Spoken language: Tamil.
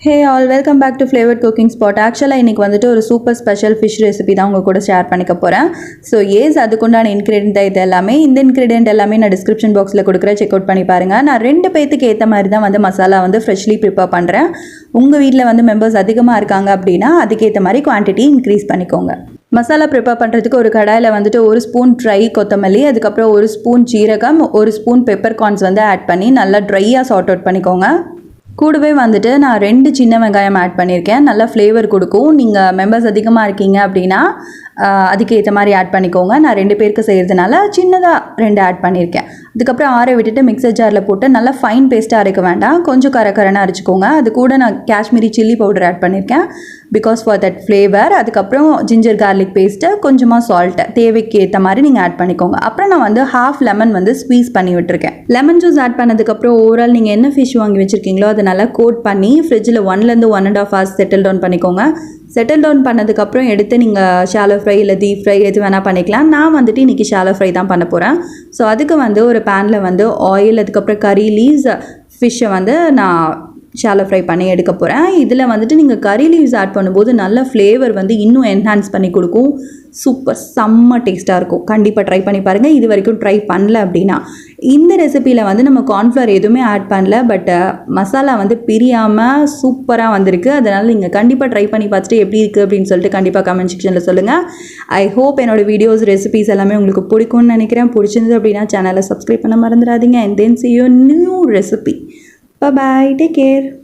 Hey all welcome back to flavoured cooking spot ஆக்சுவலாக இன்றைக்கி வந்துட்டு ஒரு சூப்பர் ஸ்பெஷல் ஃபிஷ் ரெசிபி தான் உங்கள் கூட ஷேர் பண்ணிக்க போகிறேன் ஸோ ஏஸ் அதுக்குண்டான இன்க்ரீடியன்ட் இது எல்லாமே. இந்த இன்க்ரீடியன்ட் எல்லாமே நான் டிஸ்கிரிப்ஷன் பாக்ஸில் கொடுக்குறேன். செக் அவுட் பண்ணி பாருங்கள் நான் ரெண்டு பேத்துக்கு ஏற்ற மாதிரி தான் வந்து மசாலா வந்து ஃப்ரெஷ்லி ப்ரிப்பேர் பண்ணுறேன் உங்கள் வீட்டில் வந்து மெம்பர்ஸ் அதிகமாக இருக்காங்க அப்படின்னா அதுக்கேற்ற மாதிரி குவான்டிட்டி இன்க்ரீஸ் பண்ணிக்கோங்க. மசாலா ப்ரிப்பேர் பண்ணுறதுக்கு ஒரு கடாயில் வந்துட்டு ஒரு ஸ்பூன் ட்ரை கொத்தமல்லி அதுக்கப்புறம் ஒரு ஸ்பூன் ஜீரகம் ஒரு ஸ்பூன் பெப்பர் கார்ன்ஸ் வந்து ஆட் பண்ணி நல்லா ட்ரையாக சார்ட் அவுட் பண்ணிக்கோங்க. கூடவே வந்துட்டு நான் ரெண்டு சின்ன வெங்காயம் ஆட் பண்ணியிருக்கேன். நல்லா ஃப்ளேவர் கொடுக்கும். நீங்கள் மெம்பர்ஸ் அதிகமாக இருக்கீங்க அப்படின்னா அதுக்கேற்ற அதுக்கு ஏற்ற மாதிரி ஆட் பண்ணிக்கோங்க. நான் ரெண்டு பேருக்கு செய்கிறதுனால சின்னதாக ரெண்டு ஆட் பண்ணியிருக்கேன். அதுக்கப்புறம் ஆற விட்டுட்டு மிக்சர் ஜாரில் போட்டு நல்லா ஃபைன் பேஸ்ட்டாக அரைக்க வேண்டாம். கொஞ்சம் கரகரன்னு அரைச்சிக்கோங்க. அது கூட நான் காஷ்மீரி சில்லி பவுடர் ஆட் பண்ணியிருக்கேன் பிகாஸ் ஃபார் தட் ஃப்ளேவர் அதுக்கப்புறம் ஜிஞ்சர் கார்லிக் பேஸ்ட்டு கொஞ்சமாக சால்ட்டு தேவைக்கு ஏற்ற மாதிரி நீங்கள் ஆட் பண்ணிக்கோங்க. அப்புறம் நான் வந்து ஹாஃப் லெமன் வந்து ஸ்வீஸ் பண்ணி விட்டுருக்கேன். லெமன் ஜூஸ் ஆட் பண்ணதுக்கப்புறம் ஓவரால் நீங்கள் என்ன ஃபிஷ் வாங்கி வச்சுருக்கீங்களோ அதை நல்லா கோட் பண்ணி ஃப்ரிட்ஜில் ஒன்லேருந்து one and half hours settle down பண்ணிக்கோங்க. செட்டில் டவுன் பண்ணதுக்கப்புறம் எடுத்து நீங்கள் ஷாலோ ஃப்ரை இல்லை டீப் ஃப்ரை எது வேணால் பண்ணிக்கலாம். நான் வந்துட்டு இன்றைக்கி ஷாலோ ஃப்ரை தான் பண்ண போகிறேன் ஸோ அதுக்கு வந்து ஒரு பேனில் வந்து ஆயில் அதுக்கப்புறம் கறி லீவ்ஸ் ஃபிஷ்ஷை வந்து நான் ஷாலோ ஃப்ரை பண்ணி எடுக்க போகிறேன் இதில் வந்துட்டு நீங்கள் கறி லீவ்ஸ் ஆட் பண்ணும்போது நல்ல ஃப்ளேவர் வந்து இன்னும் என்ஹான்ஸ் பண்ணி கொடுக்கும். சூப்பர் செம்ம டேஸ்ட்டாக இருக்கும். கண்டிப்பாக ட்ரை பண்ணி பாருங்கள் இது வரைக்கும் ட்ரை பண்ணல அப்படின்னா இந்த ரெசிப்பியில் வந்து நம்ம கார்ன்ஃப்ளவர் எதுவுமே ஆட் பண்ணல. பட் மசாலா வந்து பிரியாமல் சூப்பராக வந்திருக்கு. அதனால் நீங்கள் கண்டிப்பாக ட்ரை பண்ணி பார்த்துட்டு எப்படி இருக்குது அப்படின்னு சொல்லிட்டு கண்டிப்பாக கமெண்ட் செக்ஷனில் சொல்லுங்கள் ஐ ஹோப் என்னோட வீடியோஸ் ரெசிபிஸ் எல்லாமே உங்களுக்கு பிடிக்கும்னு நினைக்கிறேன். பிடிச்சிருந்தது அப்படின்னா சேனலை சப்ஸ்கிரைப் பண்ண மறந்துடாதீங்க. And then see you new recipe Bye bye. Take care.